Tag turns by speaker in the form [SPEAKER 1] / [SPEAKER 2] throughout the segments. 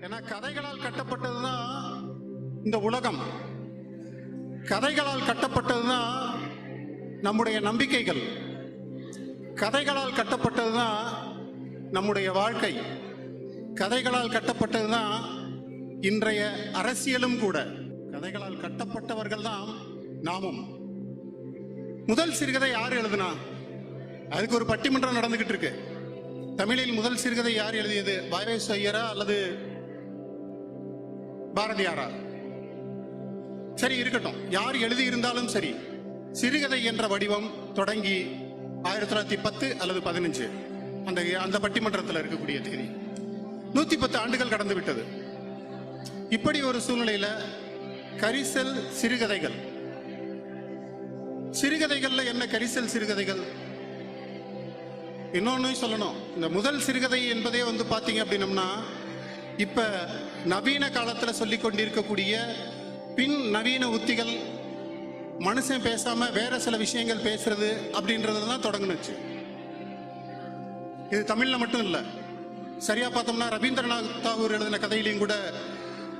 [SPEAKER 1] ஏன்னா கதைகளால் கட்டப்பட்டதுதான் இந்த உலகம். கதைகளால் கட்டப்பட்டதுதான் நம்முடைய நம்பிக்கைகள். கதைகளால் கட்டப்பட்டதுதான் நம்முடைய வாழ்க்கை. கதைகளால் கட்டப்பட்டதுதான் இன்றைய அரசியலும் கூட. கதைகளால் கட்டப்பட்டவர்கள் தான் நாமும். முதல் சிறுகதை யார் எழுதுனா? அதுக்கு ஒரு பட்டிமன்றம் நடந்துகிட்டு இருக்கு. தமிழில் முதல் சிறுகதை யார் எழுதியது? பாவேஸ் ஐயரா அல்லது பாரதியாரா? சரி இருக்கட்டும். யார் எழுதியிருந்தாலும் சரி. சிறுகதை என்ற வடிவம் தொடங்கி ஆயிரத்தி தொள்ளாயிரத்தி பத்து அல்லது பதினஞ்சு. அந்த அந்த பட்டிமன்றத்தில் இருக்கக்கூடிய தேதி. நூத்தி பத்து ஆண்டுகள் கடந்து விட்டது. இப்படி ஒரு சூழ்நிலையில கரிசல் சிறுகதைகள். சிறுகதைகள்ல என்ன கரிசல் சிறுகதைகள்? இன்னொன்னு சொல்லணும். இந்த முதல் சிறுகதை என்பதே வந்து பாத்தீங்க அப்படின்னம்னா இப்ப நவீன காலத்துல சொல்லிக் கொண்டிருக்கக்கூடிய பின் நவீன உத்திகள் மனுஷன் பேசாம வேற சில விஷயங்கள் பேசுறது அப்படின்றது தான் தொடங்குனுச்சு. இது தமிழ்ல மட்டும் இல்லை. சரியா பார்த்தோம்னா ரவீந்திரநாத் தாகூர் எழுதின கதையிலையும் கூட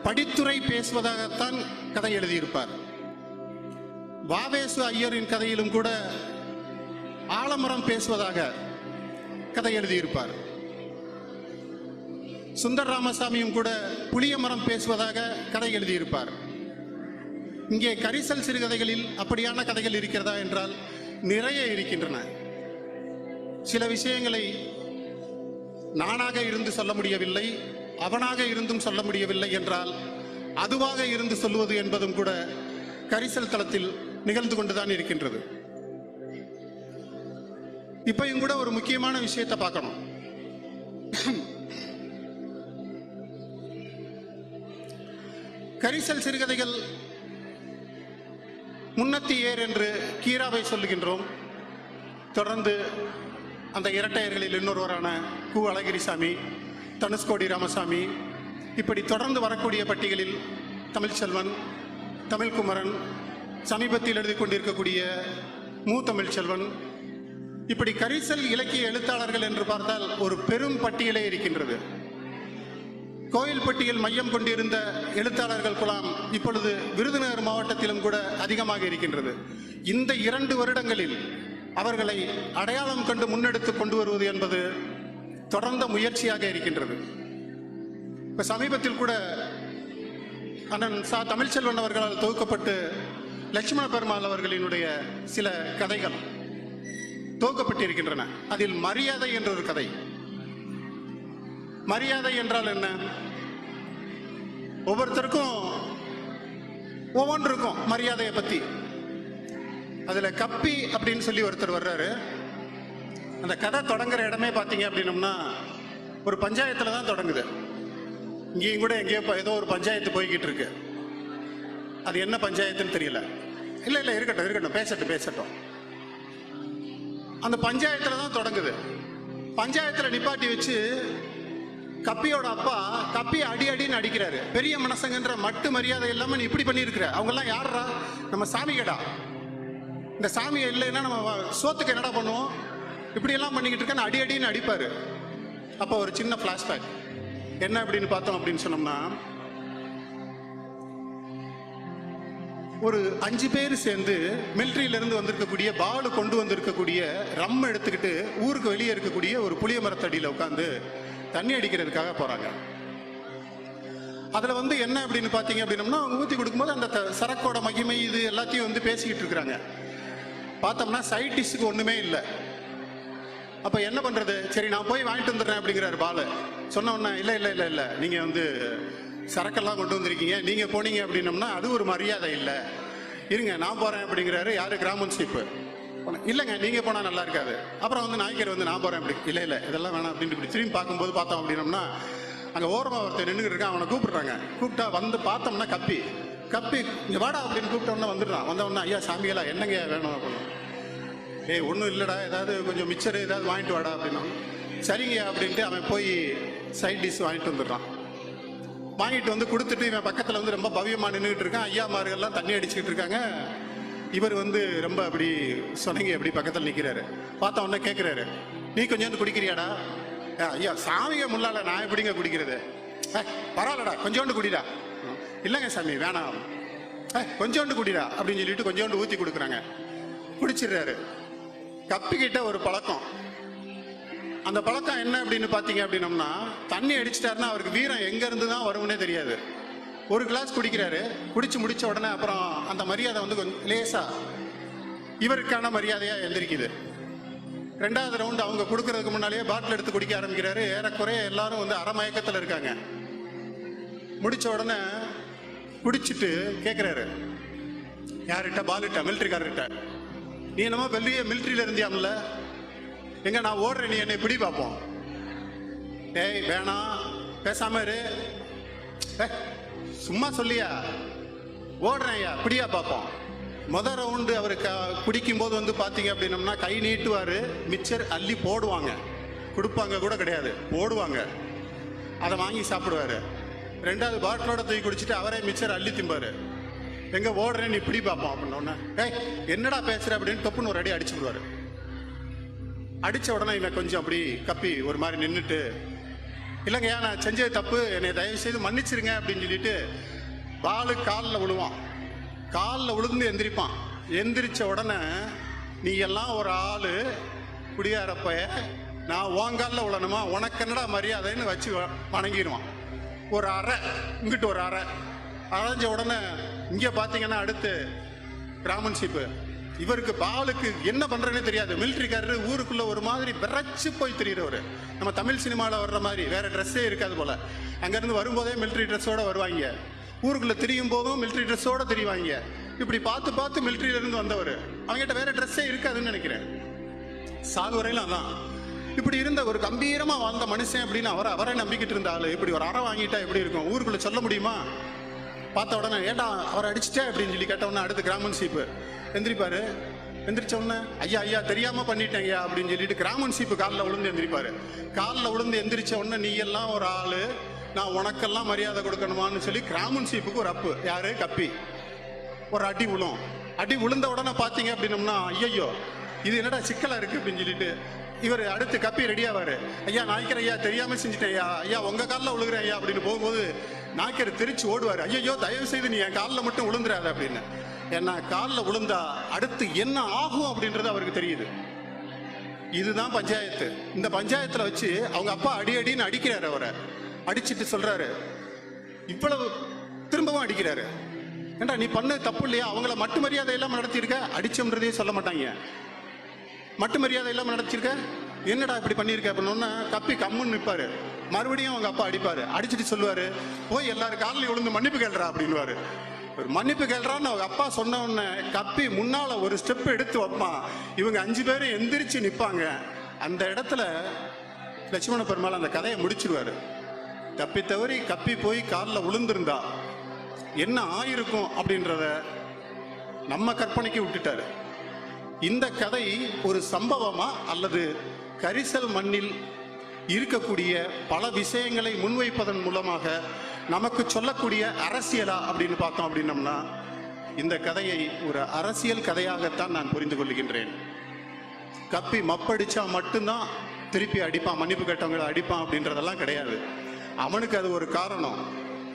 [SPEAKER 1] படித்துறை பேசுவதாகத்தான் கதை எழுதியிருப்பார். வாவேசு ஐயரின் கதையிலும் கூட ஆலமரம் பேசுவதாக கதை எழுதியிருப்பார். சுந்தர் ராமசாமியும் கூட புளிய மரம் பேசுவதாக கதை எழுதியிருப்பார். இங்கே கரிசல் சிறுகதைகளில் அப்படியான கதைகள் இருக்கிறதா என்றால் நிறைய இருக்கின்றன. சில விஷயங்களை நானாக இருந்து சொல்ல முடியவில்லை அவனாக இருந்தும் சொல்ல முடியவில்லை என்றால் அதுவாக இருந்து சொல்லுவது என்பதும் கூட கரிசல் தளத்தில் நிகழ்ந்து கொண்டுதான் இருக்கின்றது. இப்பையும் கூட ஒரு முக்கியமான விஷயத்தை பார்க்கணும். கரிசல் சிறுகதைகள் முன்னத்தி ஏர் என்று கீராவை சொல்லுகின்றோம். தொடர்ந்து அந்த இரட்டையர்களில் இன்னொருவரான கு அழகிரிசாமி தனுஷ்கோடி ராமசாமி இப்படி தொடர்ந்து வரக்கூடிய பட்டியலில் தமிழ்ச்செல்வன் தமிழ்குமரன் சமீபத்தில் எழுதி கொண்டிருக்கக்கூடிய மு தமிழ்ச்செல்வன் இப்படி கரிசல் இலக்கிய எழுத்தாளர்கள் என்று பார்த்தால் ஒரு பெரும் பட்டியலே இருக்கின்றது. கோயில்பட்டியில் மையம் கொண்டிருந்த எழுத்தாளர்கள் குலாம் இப்பொழுது விருதுநகர் மாவட்டத்திலும் கூட அதிகமாக இருக்கின்றது. இந்த இரண்டு வருடங்களில் அவர்களை அடையாளம் கண்டு முன்னெடுத்து கொண்டு வருவது என்பது தொடர்ந்த முயற்சியாக இருக்கின்றது. இப்போ சமீபத்தில் கூட அண்ணன் சா. தமிழ்ச்செல்வன் அவர்களால் தொகுக்கப்பட்டு லட்சுமண பெருமாள் அவர்களினுடைய சில கதைகள் தொகுக்கப்பட்டிருக்கின்றன. அதில் மரியாதை என்ற ஒரு கதை மரியாதை என்றால் என்ன? ஒவ்வொருத்தருக்கும் ஒவ்வொன்றுக்கும் மரியாதையை பத்தி. அதுல கப்பி அப்படின்னு சொல்லி ஒருத்தர் வர்றாரு. அந்த கதை தொடங்குற இடமே பார்த்தீங்க அப்படின்னம்னா ஒரு பஞ்சாயத்துல தான் தொடங்குது. இங்கேயும் கூட எங்கேயோ இப்போ ஏதோ ஒரு பஞ்சாயத்து போய்கிட்டு இருக்கு. அது என்ன பஞ்சாயத்துன்னு தெரியல. இல்லை இல்லை இருக்கட்டும் இருக்கட்டும் பேசட்டும் பேசட்டும். அந்த பஞ்சாயத்துல தான் தொடங்குது. பஞ்சாயத்துல நிப்பாட்டி வச்சு கப்பியோட அப்பா கப்பி அடி அடின்னு அடிக்கிறாரு பெரிய மனசங்கன்ற மட்டு மரியாதை இல்லாம நீ இப்படி பண்ணியிருக்கிற. அவங்க எல்லாம் யாருடா நம்ம சாமிகடா. இந்த சாமி இல்லைன்னா நம்ம சோத்துக்கு என்னடா பண்ணுவோம்? இப்படி எல்லாம் பண்ணிக்கிட்டு இருக்க அடி அடின்னு அடிப்பாரு. அப்போ ஒரு சின்ன ஃபிளாஷ்பேக் என்ன அப்படின்னு பார்த்தோம் அப்படின்னு சொன்னோம்னா ஒரு அஞ்சு பேர் சேர்ந்து மிலிட்ரியில இருந்து வந்திருக்கக்கூடிய பாலு கொண்டு வந்திருக்கக்கூடிய ரம் எடுத்துக்கிட்டு ஊருக்கு வெளியே இருக்கக்கூடிய ஒரு புளிய மரத்தடியில உட்காந்து தண்ணி அடிக்கிறதுக்காக போறாங்க. அதுல வந்து என்ன அப்படின்னு பாத்தீங்க அப்படின்னம்னா அவங்க ஊத்தி கொடுக்கும்போது அந்த சரக்கோட மகிமை இது எல்லாத்தையும் வந்து பேசிக்கிட்டு இருக்கிறாங்க. பார்த்தோம்னா சைட் டிஷ்க்கு ஒண்ணுமே இல்லை. அப்ப என்ன பண்றது? சரி நான் போய் வாங்கிட்டு வந்துடுறேன் அப்படிங்கிறாரு பாலு. சொன்ன உடனே இல்ல இல்ல இல்ல இல்ல நீங்க வந்து சரக்கெல்லாம் கொண்டு வந்திருக்கீங்க. நீங்க போனீங்க அப்படின்னம்னா அது ஒரு மரியாதை இல்லை. இருங்க நான் போறேன் அப்படிங்கிறாரு யாரு? கிராமன் சீப்பு. இல்லைங்க நீங்கள் போனால் நல்லா இருக்காது. அப்புறம் வந்து நாய்க்கர் வந்து நான் போகிறேன் அப்படி இல்லை இல்லை இதெல்லாம் வேணாம் அப்படின்ட்டு இப்படி திரும்பி பார்க்கும்போது பார்த்தோம் அப்படின்னோம்னா அங்கே ஓரமாக ஒருத்தர் நின்றுக்கிட்டு இருக்கான் அவனை கூப்பிடுறாங்க. கூப்பிட்டா வந்து பார்த்தோம்னா கப்பி. கப்பி இங்கே வாடா அப்படின்னு கூப்பிட்டோம்னா வந்துடுறான். வந்தவொடனே ஐயா சாமிகளா என்னங்க வேணும்? அப்படின்னு. ஏய் ஒன்றும் இல்லைடா ஏதாவது கொஞ்சம் மிச்சர் ஏதாவது வாங்கிட்டு வாடா அப்படின்னா. சரிங்க அப்படின்ட்டு அவன் போய் சைட் டிஷ் வாங்கிட்டு வந்துடுறான். வாங்கிட்டு வந்து கொடுத்துட்டு இவன் பக்கத்தில் வந்து ரொம்ப பவ்யமாக நின்றுக்கிட்டு இருக்கான். ஐயா மார்கள்லாம் தண்ணி அடிச்சுக்கிட்டு இருக்காங்க. இவர் வந்து ரொம்ப அப்படி சொன்னீங்க அப்படி பக்கத்தில் நிற்கிறாரு பார்த்த உடனே கேட்குறாரு நீ கொஞ்சம் வந்து குடிக்கிறியாடா? "ஏ, ஐயா சாமியை முள்ளால நான் எப்படிங்க குடிக்கிறது? பரவாயில்லடா கொஞ்சோண்டு குடிடா. இல்லைங்க சாமி வேணாம். கொஞ்சோண்டு குடிடா அப்படின்னு சொல்லிட்டு கொஞ்சோண்டு ஊற்றி கொடுக்குறாங்க. குடிச்சிடுறாரு. கப்பிக்கிட்ட ஒரு பழக்கம். அந்த பழக்கம் என்ன அப்படின்னு பார்த்தீங்க அப்படின்னம்னா தண்ணி அடிச்சிட்டாருன்னா அவருக்கு வீரம் எங்கேருந்து தான் வரும்னே தெரியாது. ஒரு கிளாஸ் குடிக்கிறாரு. குடிச்சு முடிச்ச உடனே அப்புறம் அந்த மரியாதை வந்து கொஞ்சம் லேசா இவருக்கான மரியாதையா எழுந்திருக்குது. ரெண்டாவது ரவுண்ட் அவங்க கொடுக்கறதுக்கு முன்னாலேயே பாட்டில் எடுத்து குடிக்க ஆரம்பிக்கிறாரு. ஏறக்குறைய எல்லாரும் வந்து அறமயக்கத்தில் இருக்காங்க. முடிச்ச உடனே குடிச்சிட்டு கேட்குறாரு யார்கிட்ட? பாலுட்ட மிலிட்ரிக்காரர்கிட்ட நீ என்னமோ பெரிய மிலிட்ரியில் இருந்தியாம்ல. எங்க நான் ஓடுறேன். நீ என்னை பிடி பார்ப்போம் ஏய் வேணாம். பேசாம இரு. சும்மா சொல்லியா? ஓடுறேன் ஐயா பிடியா பார்ப்போம் முத ரவுண்டு அவர் க குடிக்கும்போது வந்து பார்த்தீங்க அப்படின்னம்னா கை நீட்டுவார் மிச்சர் அள்ளி போடுவாங்க. கொடுப்பாங்க கூட கிடையாது போடுவாங்க. அதை வாங்கி சாப்பிடுவாரு. ரெண்டாவது பாட்டிலோட தூக்கி குடிச்சிட்டு அவரே மிச்சர் அள்ளி திம்பார். எங்கே ஓடுறேன் நீ பார்ப்போம் அப்படின்னோடனே ஏய் என்னடா பேசுகிற அப்படின்னு தொப்புன்னு ஒரு அடி அடிச்சு விடுவார் அடித்த உடனே இவன் கொஞ்சம் அப்படி கப்பி ஒரு மாதிரி நின்றுட்டு இல்லைங்கய்யா நான் செஞ்சது தப்பு. என்னை தயவு செய்து மன்னிச்சிருங்க அப்படின்னு சொல்லிட்டு பாலு காலில் விழுவான் காலில் விழுந்து எந்திரிப்பான். எந்திரிச்ச உடனே நீ எல்லாம் ஒரு ஆள் குடியாரப்பைய நான் ஓங்காலில் விழணுமா உனக்கு என்னடா மரியாதைன்னு வச்சு வணங்கிடுவான் ஒரு அறை இங்கிட்டு ஒரு அறை. அரைஞ்ச உடனே இங்கே பார்த்தீங்கன்னா அடுத்து கிராமன்ஷிப்பு இவருக்கு பாலுக்கு என்ன பண்றேன்னே தெரியாது. மிலிட்ரிக்காரரு ஊருக்குள்ள ஒரு மாதிரி விரைச்சு போய் தெரியுறவர். நம்ம தமிழ் சினிமாவில் வர்ற மாதிரி வேற ட்ரெஸ்ஸே இருக்காது போல. அங்கேருந்து வரும்போதே மிலிட்ரி ட்ரெஸ்ஸோட வருவாங்க. ஊருக்குள்ள திரியும் போதும் மிலிட்ரி ட்ரெஸ்ஸோட திரிவாங்க. இப்படி பார்த்து பார்த்து மிலிட்ரியிலிருந்து வந்தவர். அவங்ககிட்ட வேற ட்ரெஸ்ஸே இருக்காதுன்னு நினைக்கிறேன். சாகுவரையிலும் அதான். இப்படி இருந்த ஒரு கம்பீரமாக வாழ்ந்த மனுஷன் அப்படின்னு அவரை அவரை நம்பிக்கிட்டு இருந்தாலும் இப்படி ஒரு அறை வாங்கிட்டா எப்படி இருக்கும்? ஊருக்குள்ள சொல்ல முடியுமா? பார்த்த உடனே ஏண்டா அவரை அடிச்சிட்டே அப்படின்னு சொல்லி கேட்ட உடனே அடுத்து கிராமன் சீப்பு எந்திரிப்பாரு. எந்திரிச்ச உடனே ஐயா ஐயா தெரியாம பண்ணிட்டேங்க அப்படின்னு சொல்லிட்டு கிராமன் சீப்பு காலில் விழுந்து எந்திரிப்பாரு. காலில் விழுந்து எந்திரிச்ச உடனே நீ எல்லாம் ஒரு ஆளு. நான் உனக்கெல்லாம் மரியாதை கொடுக்கணுமான்னு சொல்லி கிராமன் சீப்புக்கு ஒரு அப்பு. யாரு? கப்பி. ஒரு அடி விழும் அடி விழுந்த உடனே பார்த்தீங்க அப்படின்னம்னா ஐயையோ இது என்னடா சிக்கலா இருக்கு? அப்படின்னு சொல்லிட்டு இவர் அடுத்து கப்பி ரெடியாவாரு ஐயா நாய்க்கிற ஐயா தெரியாம செஞ்சுட்டேன் ஐயா. ஐயா உங்க காலில் விழுகிறேன் ஐயா அப்படின்னு போகும்போது நாய்க்கர் திருச்சி ஓடுவார். ஐயோ தயவு செய்து நீ என் காலில் மட்டும் விழுந்துடாத அப்படின்னு. ஏன்னா காலில் விழுந்தா அடுத்து என்ன ஆகும் அப்படின்றது அவருக்கு தெரியுது. இதுதான் பஞ்சாயத்து. இந்த பஞ்சாயத்தில் வச்சு அவங்க அப்பா அடி அடின்னு அடிக்கிறாரு அவரை. அடிச்சிட்டு சொல்கிறாரு இவ்வளவு திரும்பவும் அடிக்கிறாரு. ஏண்டா நீ பண்ண தப்பு இல்லையா? அவங்கள மட்டு மரியாதை இல்லாமல் நடத்தியிருக்க? அடிச்சோம்ன்றதே சொல்ல மாட்டாங்க. மட்டு மரியாதை இல்லாமல் நடத்திருக்க என்னடா இப்படி பண்ணியிருக்க? அப்படின்னா கப்பி கம்முன்னு நிற்பாரு மறுபடியும் அவங்க அப்பா அடிப்பாரு. அடிச்சுட்டு சொல்லுவாரு போய் எல்லாரும் காலில் விழுந்து மன்னிப்பு கேள்றா அப்படின்வாரு ஒரு மன்னிப்பு கேள்றான்னு அவங்க அப்பா சொன்ன உடனே கப்பி முன்னால ஒரு ஸ்டெப் எடுத்து வைப்பான். இவங்க அஞ்சு பேரும் எந்திரிச்சு நிற்பாங்க அந்த இடத்துல லட்சுமண பெருமாள் அந்த கதையை முடிச்சிருவாரு. தப்பி தவறி கப்பி போய் காலில் விழுந்திருந்தா என்ன ஆயிருக்கும் அப்படின்றத நம்ம கற்பனைக்கு விட்டுட்டாரு. இந்த கதை ஒரு சம்பவமா அல்லது கரிசல் மண்ணில் இருக்கக்கூடிய பல விஷயங்களை முன்வைப்பதன் மூலமாக நமக்கு சொல்லக்கூடிய அரசியலா அப்படின்னு பார்த்தோம் அப்படின்னம்னா இந்த கதையை ஒரு அரசியல் கதையாகத்தான் நான் புரிந்து கொள்கின்றேன். கப்பி மப்படிச்சா மட்டும்தான் திருப்பி அடிப்பான் மன்னிப்பு கேட்டவங்களை அடிப்பான் அப்படின்றதெல்லாம் கிடையாது. அவனுக்கு அது ஒரு காரணம்.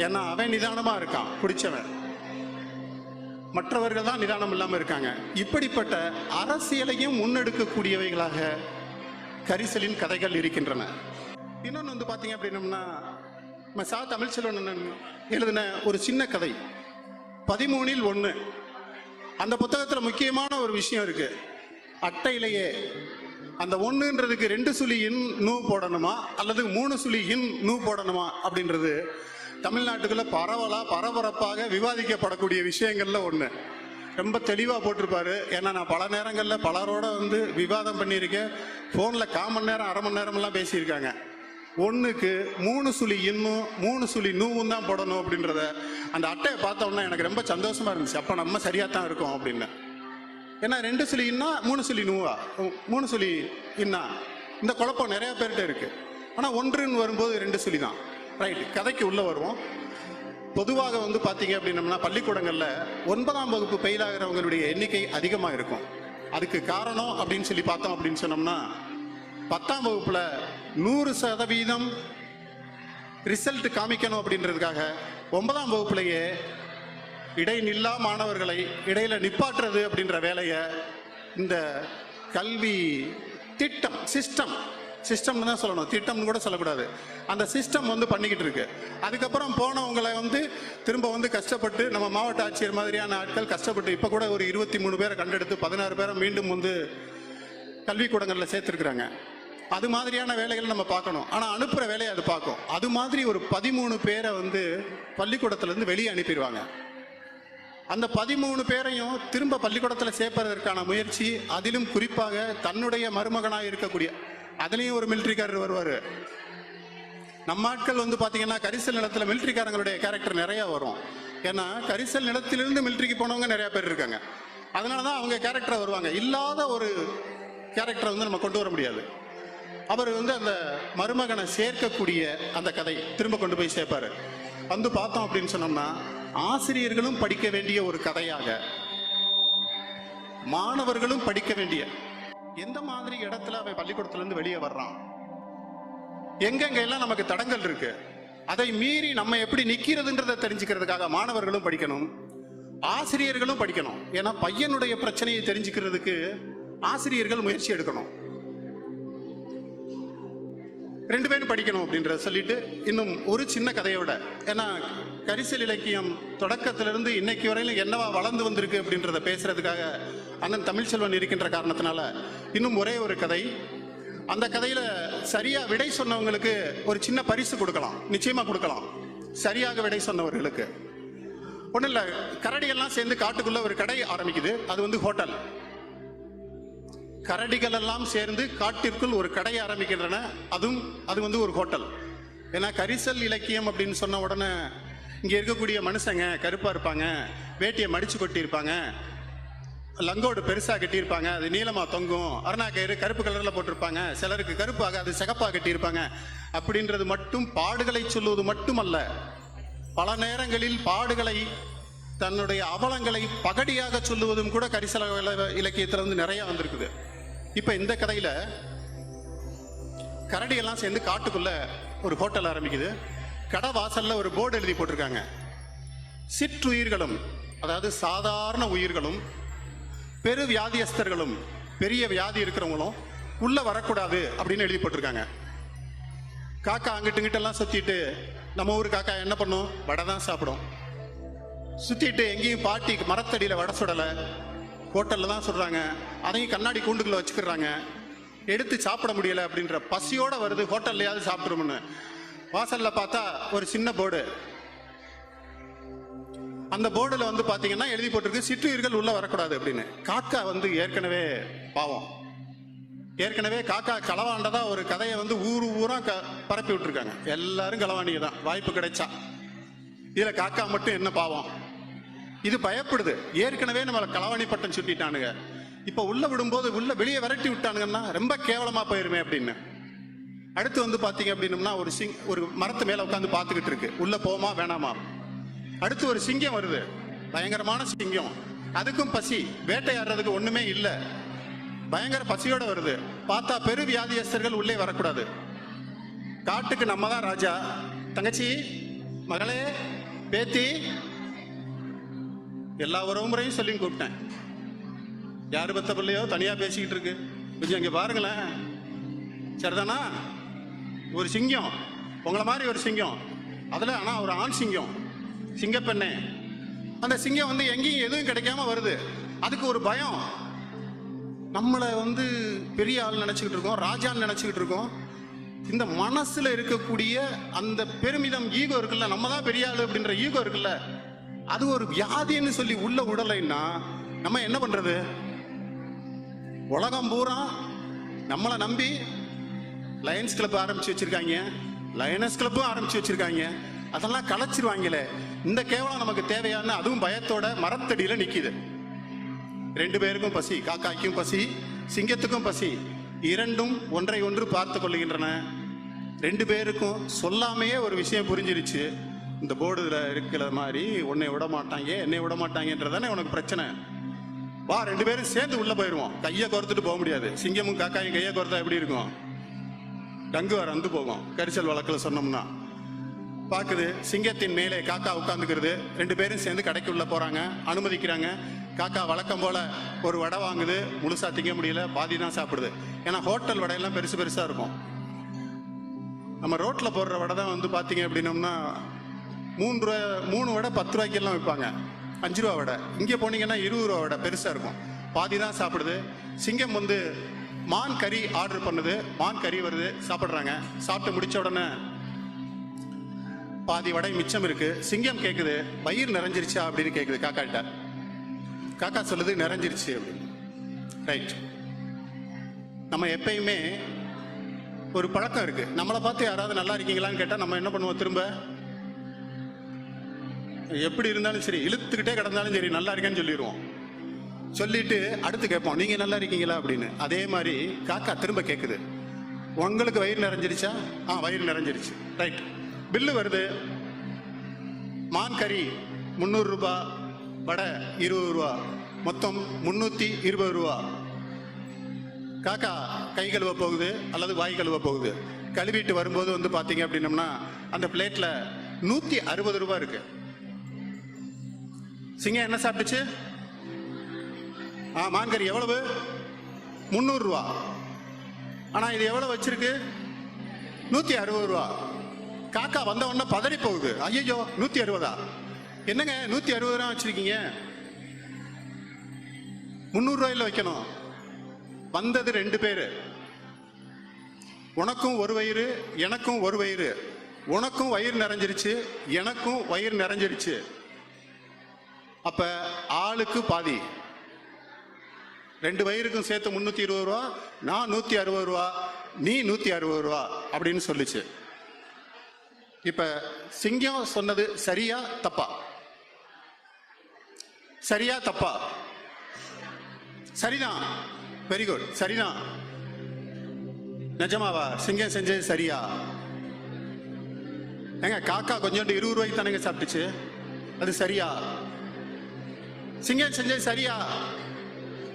[SPEAKER 1] ஏன்னா அவன் நிதானமாக இருக்கான் குடிச்சவன் மற்றவர்கள் தான் நிதானம் இல்லாமல் இருக்காங்க. இப்படிப்பட்ட அரசியலையும் முன்னெடுக்கக்கூடியவைகளாக கரிசலின் கதைகள் இருக்கின்றன. இன்னொன்று வந்து பார்த்தீங்க அப்படின்னம்னா நம்ம சா தமிழ்ச்செல்வன் எழுதின ஒரு சின்ன கதை. பதிமூணில் ஒன்று அந்த புத்தகத்தில் முக்கியமான ஒரு விஷயம் இருக்கு. அட்டையிலேயே அந்த ஒன்றுன்றதுக்கு ரெண்டு சுழி இன் நூ போடணுமா? அல்லது மூணு சுழி இன் நூ போடணுமா? அப்படின்றது தமிழ்நாட்டுக்குள்ள பரவலாக பரபரப்பாக விவாதிக்கப்படக்கூடிய விஷயங்கள்ல ஒன்று ரொம்ப தெளிவாக போட்டிருப்பாரு. ஏன்னா நான் பல நேரங்களில் பலரோட வந்து விவாதம் பண்ணியிருக்கேன். ஃபோனில் கால் மணி நேரம் அரை மணி நேரமெல்லாம் பேசியிருக்காங்க. ஒன்றுக்கு மூணு சுழி இன்னும் மூணு சுழி நூவும் தான் போடணும் அப்படின்றத அந்த அட்டையை பார்த்தோம்னா எனக்கு ரொம்ப சந்தோஷமாக இருந்துச்சு. அப்போ நம்ம சரியாக தான் இருக்கோம் அப்படின்னு. ஏன்னா ரெண்டு சுழி இன்னா மூணு சுழி நூவா? மூணு சுழி இன்னா? இந்த குழப்பம் நிறையா பேர்கிட்ட இருக்குது ஆனால் ஒன்றுன்னு வரும்போது ரெண்டு சுழி தான். ரைட் கதைக்கு உள்ளே வருவோம். பொதுவாக வந்து பார்த்தீங்க அப்படின்னம்னா பள்ளிக்கூடங்களில் ஒன்பதாம் வகுப்பு ஃபெயில் ஆகிறவங்களுடைய எண்ணிக்கை அதிகமாக இருக்கும் அதுக்கு காரணம் அப்படின்னு சொல்லி பார்த்தோம் அப்படின்னு சொன்னோம்னா பத்தாம் வகுப்பில் நூறு சதவீதம் ரிசல்ட் காமிக்கணும் அப்படின்றதுக்காக ஒன்பதாம் வகுப்புலேயே இடைநில்லா மாணவர்களை இடையில் நிப்பாட்டுறது அப்படின்ற வேலையை இந்த கல்வி திட்டம் சிஸ்டம் சிஸ்டம்னு தான் சொல்லணும். திட்டம்னு கூட சொல்லக்கூடாது. அந்த சிஸ்டம் வந்து பண்ணிக்கிட்டு இருக்கு. அதுக்கப்புறம் போனவங்களை வந்து திரும்ப வந்து கஷ்டப்பட்டு நம்ம மாவட்ட ஆட்சியர் மாதிரியான ஆட்கள் கஷ்டப்பட்டு இப்போ கூட ஒரு இருபத்தி மூணு பேரை கண்டெடுத்து பதினாறு பேரை மீண்டும் வந்து கல்விக்கூடங்களில் சேர்த்துருக்குறாங்க. அது மாதிரியான வேலைகள் நம்ம பார்க்கணும். ஆனால் அனுப்புகிற வேலையை அது பார்க்கும். அது மாதிரி ஒரு பதிமூணு பேரை வந்து பள்ளிக்கூடத்துலேருந்து வெளியே அனுப்பிடுவாங்க. அந்த பதிமூணு பேரையும் திரும்ப பள்ளிக்கூடத்தில் சேர்ப்பதற்கான முயற்சி அதிலும் குறிப்பாக தன்னுடைய மருமகனாக இருக்கக்கூடிய அதுலேயும் ஒரு மிலிட்ரிக்காரர் வருவார். நம்ம ஆட்கள் வந்து பார்த்தீங்கன்னா கரிசல் நிலத்தில் மிலிட்ரிக்காரங்களுடைய கேரக்டர் நிறையா வரும். ஏன்னா கரிசல் நிலத்திலிருந்து மிலிட்ரிக்கு போனவங்க நிறையா பேர் இருக்காங்க. அதனால தான் அவங்க கேரக்டர் வருவாங்க. இல்லாத ஒரு கேரக்டரை வந்து நம்ம கொண்டு வர முடியாது. அவர் வந்து அந்த மருமகனை சேர்க்கக்கூடிய அந்த கதை திரும்ப கொண்டு போய் சேர்ப்பார். வந்து பார்த்தோம் அப்படின்னு சொன்னோம்னா ஆசிரியர்களும் படிக்க வேண்டிய ஒரு கதையாக மாணவர்களும் படிக்க வேண்டிய எந்த மாதிரி இடத்துல அவன் பள்ளிக்கூடத்துலேருந்து வெளியே வர்றான்? எங்கெங்க எல்லாம் நமக்கு தடங்கள் இருக்கு? அதை மீறி நம்ம எப்படி நிக்கிறதுன்றதை தெரிஞ்சுக்கிறதுக்காக மாணவர்களும் படிக்கணும் ஆசிரியர்களும் படிக்கணும். ஏன்னா பையனுடைய பிரச்சனையை தெரிஞ்சுக்கிறதுக்கு ஆசிரியர்கள் முயற்சி எடுக்கணும். ரெண்டு பேரும் படிக்கணும் அப்படின்றத சொல்லிட்டு இன்னும் ஒரு சின்ன கதையோட. ஏன்னா கரிசல் இலக்கியம் தொடக்கத்திலிருந்து இன்னைக்கு வரையிலும் என்னவா வளர்ந்து வந்திருக்கு அப்படின்றத பேசுறதுக்காக அண்ணன் தமிழ்ச்செல்வன் இருக்கின்ற காரணத்தினால இன்னும் ஒரே ஒரு கதை. அந்த கதையில சரியா விடை சொன்னவங்களுக்கு ஒரு சின்ன பரிசு கொடுக்கலாம். நிச்சயமா கொடுக்கலாம். சரியாக விடை சொன்னவர்களுக்கு. ஒன்றும் இல்லை கரடியெல்லாம் சேர்ந்து காட்டுக்குள்ள ஒரு கடை ஆரம்பிக்குது. அது வந்து ஹோட்டல். கரடிகள் எல்லாம் சேர்ந்து காட்டிற்குள் ஒரு கடை ஆரம்பிக்கின்றன. அதுவும் அது வந்து ஒரு ஹோட்டல். ஏன்னா கரிசல் இலக்கியம் அப்படின்னு சொன்ன உடனே இங்கே இருக்கக்கூடிய மனுஷங்க கருப்பாக இருப்பாங்க வேட்டியை மடிச்சு கொட்டியிருப்பாங்க லங்கோடு பெருசாக கட்டியிருப்பாங்க அது நீளமாக தொங்கும் அருணாக்கயிறு கருப்பு கலரில் போட்டிருப்பாங்க சிலருக்கு கருப்பாக அது சிகப்பாக கட்டியிருப்பாங்க. அப்படின்றது மட்டும் பாடுகளை சொல்லுவது மட்டுமல்ல. பல நேரங்களில் பாடுகளை தன்னுடைய அவலங்களை பகடியாக சொல்லுவதும் கூட கரிசல இலக்கியத்தில் வந்து நிறையா வந்திருக்குது. இப்ப இந்த கதையில கரடி எல்லாம் சேர்ந்து காட்டுக்குள்ள ஒரு ஹோட்டல் ஆரம்பிக்குது. கடை வாசல்ல ஒரு போர்டு எழுதி போட்டிருக்காங்க. சிற்றுயிர்களும் அதாவது சாதாரண உயிர்களும் பெரு வியாதியஸ்தர்களும் பெரிய வியாதி இருக்கிறவங்களும் உள்ள வரக்கூடாது அப்படின்னு எழுதி போட்டிருக்காங்க. காக்கா அங்கிட்டு இங்கிட்டெல்லாம் சுத்திட்டு நம்ம ஊர் காக்கா என்ன பண்ணும்? வடை தான் சாப்பிடும். சுத்திட்டு எங்கேயும் பாட்டி மரத்தடியில வடை சுடலை. ஹோட்டலில் தான் சொல்கிறாங்க அதையும் கண்ணாடி கூண்டுக்குள்ள வச்சுக்கிறாங்க. எடுத்து சாப்பிட முடியல அப்படின்ற பசியோடு வருது ஹோட்டல்லையாவது சாப்பிட்ருமுன்னு வாசலில் பார்த்தா ஒரு சின்ன போர்டு. அந்த போர்டில் வந்து பார்த்தீங்கன்னா எழுதி போட்டிருக்கு சிற்றுயிர்கள் உள்ளே வரக்கூடாது அப்படின்னு. காக்கா வந்து ஏற்கனவே பாவம். ஏற்கனவே காக்கா களவாண்டதா ஒரு கதையை வந்து ஊர் ஊரா க- பரப்பி விட்டுருக்காங்க. எல்லாரும் களவாணியை தான் வாய்ப்பு கிடைச்சா. இதில் காக்கா மட்டும் என்ன பாவம்? இது பயப்படுது. ஏற்கனவே நம்மளை களவாணி பட்டம் சுட்டிட்டானுங்க. இப்ப உள்ள விடும்போது உள்ள வெளியே விரட்டி விட்டானுங்கன்னா ரொம்ப கேவலமா போயிருமே அப்படின்னு. அடுத்து வந்து பாத்தீங்க அப்படின்னம்னா ஒரு சிங் ஒரு மரத்து மேல உட்காந்து பார்த்துக்கிட்டு இருக்கு. உள்ள போமா வேணாமா? அடுத்து ஒரு சிங்கம் வருது. பயங்கரமான சிங்கம். அதுக்கும் பசி. வேட்டையாடுறதுக்கு ஒண்ணுமே இல்லை. பயங்கர பசியோட வருது. பார்த்தா பெரு வியாதியஸ்தர்கள் உள்ளே வரக்கூடாது. காட்டுக்கு நம்ம தான் ராஜா. தங்கச்சி மகளே பேத்தி எல்லா உறவுமுறையும் சொல்லி கூப்பிட்டேன். யார் பத்த பிள்ளையோ தனியாக பேசிக்கிட்டு இருக்கு. கொஞ்சம் இங்கே பாருங்களேன். சரிதானா? ஒரு சிங்கம். உங்களை மாதிரி ஒரு சிங்கம். அதில் ஆனால் ஒரு ஆண் சிங்கம். சிங்கப்பெண்ணே. அந்த சிங்கம் வந்து எங்கேயும் எதுவும் கிடைக்காம வருது. அதுக்கு ஒரு பயம். நம்மளை வந்து பெரிய ஆள் நினச்சிக்கிட்டு இருக்கோம் ராஜான்னு நினச்சிக்கிட்டு இருக்கோம். இந்த மனசில் இருக்கக்கூடிய அந்த பெருமிதம் ஈகோ இருக்குல்ல நம்ம தான் பெரிய ஆள் அப்படின்ற ஈகோ இருக்குல்ல. அது ஒரு வியாதின்னு சொல்லி உள்ள உடலைன்னா நம்ம என்ன பண்றது? உலகம் பூரா நம்மளை நம்பி லயன்ஸ் கிளப் ஆரம்பிச்சு வச்சிருக்காங்க. லயனஸ் கிளப்பும் ஆரம்பிச்சு வச்சிருக்காங்க. அதெல்லாம் கலைச்சிருவாங்களே இந்த கேவலம் நமக்கு தேவையான அதுவும் பயத்தோட மரத்தடியில நிக்குது. ரெண்டு பேருக்கும் பசி காக்காய்க்கும் பசி சிங்கத்துக்கும் பசி இரண்டும் ஒன்றை ஒன்று பார்த்து கொள்ளுகின்றன. ரெண்டு பேருக்கும் சொல்லாமையே ஒரு விஷயம் புரிஞ்சிருச்சு. இந்த போர்டுல இருக்கிற மாதிரி உன்னை விட மாட்டாங்க என்னை விட மாட்டாங்கன்றதானே உனக்கு பிரச்சனை. வா ரெண்டு பேரும் சேர்ந்து உள்ள போயிருவோம். கையை கோர்த்துட்டு போக முடியாது. சிங்கமும் காக்காயும் கையை குறைத்தா எப்படி இருக்கும்? டங்கு வர வந்து போகும் கரிசல் வழக்கில் சொன்னோம்னா. பார்க்குது சிங்கத்தின் மேலே காக்கா உட்காந்துக்கிறது ரெண்டு பேரும் சேர்ந்து கடைக்குள்ள போறாங்க. அனுமதிக்கிறாங்க. காக்கா வழக்கம் போல ஒரு வடை வாங்குது. முழுசா திங்க முடியல. பாதி தான் சாப்பிடுது. ஏன்னா ஹோட்டல் வடையெல்லாம் பெருசு பெருசா இருக்கும். நம்ம ரோட்ல போடுற வடை தான் வந்து பாத்தீங்க அப்படின்னோம்னா மூன்று மூணு வடை பத்து ரூபாய்க்கெல்லாம் விற்பாங்க. அஞ்சு ரூபா வடை. இங்கே போனீங்கன்னா இருபது ரூபா வடை. பெருசாக இருக்கும். பாதி தான் சாப்பிடுது. சிங்கம் வந்து மான் கறி ஆர்டர் பண்ணுது. மான் கறி வருது. சாப்பிட்றாங்க. சாப்பிட்டு முடித்த உடனே பாதி வடை மிச்சம் இருக்கு. சிங்கம் கேட்குது வயிறு நிறைஞ்சிருச்சா அப்படின்னு கேட்குது காக்காட்ட காக்கா சொல்லுது நிறைஞ்சிருச்சு அப்படின்னு. ரைட் நம்ம எப்பயுமே ஒரு பழக்கம் இருக்கு. நம்மளை பார்த்து யாராவது நல்லா இருக்கீங்களான்னு கேட்டால் நம்ம என்ன பண்ணுவோம்? திரும்ப எப்படி இருந்தாலும் சரி இழுத்துக்கிட்டே கிடந்தாலும் சரி நல்லா இருக்கேன்னு சொல்லிடுவோம் சொல்லிட்டு அடுத்து கேட்போம் நீங்க நல்லா இருக்கீங்களா? அப்படின்னு. அதே மாதிரி காக்கா திரும்ப கேட்குது உங்களுக்கு வயிறு நிறைஞ்சிருச்சா? ஆ வயிறு நிறைஞ்சிருச்சு. ரைட். பில்லு வருது. மான் கறி முந்நூறுரூபா வடை இருபது ரூபா மொத்தம் முந்நூற்றி இருபது ரூபா. காக்கா கை கழுவ போகுது அல்லது வாய் கழுவ போகுது? கழுவிட்டு வரும்போது வந்து பார்த்தீங்க அப்படின்னம்னா அந்த பிளேட்டில் நூற்றி அறுபது ரூபா இருக்குது சிங்கம் என்ன சாப்பிட்டுச்சு? ஆ மான்கறி எவ்வளவு? முந்நூறுரூவா ஆனால் இது எவ்வளோ வச்சிருக்கு? நூற்றி அறுபது ரூபா. காக்கா வந்த உடனே பதறி போகுது. ஐயோ நூற்றி அறுபதா? என்னங்க நூற்றி அறுபது ரூபா வச்சிருக்கீங்க? முந்நூறுரூவாயில் வைக்கணும். வந்தது ரெண்டு பேர். உனக்கும் ஒரு வயிறு எனக்கும் ஒரு வயிறு. உனக்கும் வயிறு நிறைஞ்சிருச்சு எனக்கும் வயிறு நிறைஞ்சிருச்சு. அப்ப ஆளுக்கு பாதி. ரெண்டு வயிறுக்கும் சேர்த்து முன்னூத்தி இருபது ரூபா நான் நூத்தி அறுபது ரூபா நீ நூத்தி அறுபது ரூபா அப்படின்னு சொல்லிச்சு. இப்ப சிங்கம் சொன்னது சரியா தப்பா? சரியா தப்பா? சரிதான். வெரி குட் சரிதான். நிஜமாவா? சிங்கம் செஞ்சது சரியா? ஏங்க காக்கா கொஞ்சோண்டு இருபது ரூபாய்க்கு தானேங்க சாப்பிட்டுச்சு? அது சரியா? சிங்கம் செஞ்சது சரியா?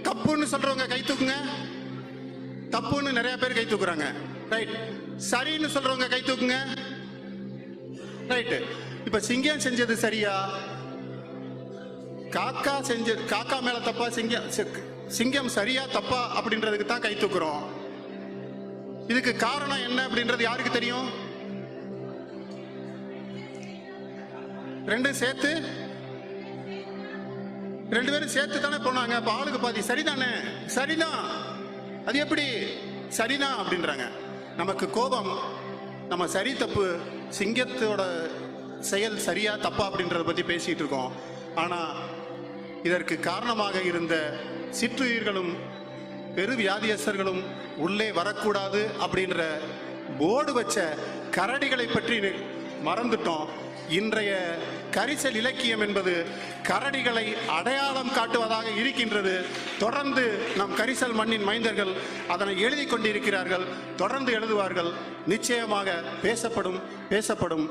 [SPEAKER 1] தப்புன்னு சொல்றவங்க கை தூக்குங்க. தப்புன்னு நிறைய பேர் கை தூக்குறாங்க. ரைட் சரின்னு சொல்றவங்க கை தூக்குங்க. ரைட் இப்ப சிங்கம் செஞ்சது சரியா? காக்கா செஞ்ச காக்கா மேல தப்பா சிங்கம் சிங்கம் சரியா தப்பா அப்படின்றதுக்கு தான் கை தூக்குறோம். இதுக்கு காரணம் என்ன அப்படின்றது யாருக்கு தெரியும்? ரெண்டும் சேர்த்து ரெண்டு பேரும் சேர்த்து தானே போனாங்க. அப்போ ஆளுக்கு பாதி சரிதானே? சரிதான். அது எப்படி? சரிதான் அப்படின்றாங்க. நமக்கு கோபம் நம்ம சரி தப்பு சிங்கத்தோட செயல் சரியா தப்பா அப்படின்றத பற்றி பேசிகிட்டு இருக்கோம். ஆனால் இதற்கு காரணமாக இருந்த சிற்றுயிர்களும் பெரு வியாதியஸ்தர்களும் உள்ளே வரக்கூடாது அப்படின்ற போர்டு வச்ச கரடிகளை பற்றி மறந்துட்டோம். இன்றைய கரிசல் இலக்கியம் என்பது கரடிகளை அடையாளம் காட்டுவதாக இருக்கின்றது. தொடர்ந்து நம் கரிசல் மண்ணின் மைந்தர்கள் அதனை எழுதி கொண்டிருக்கிறார்கள். தொடர்ந்து எழுதுவார்கள். நிச்சயமாக பேசப்படும் பேசப்படும்.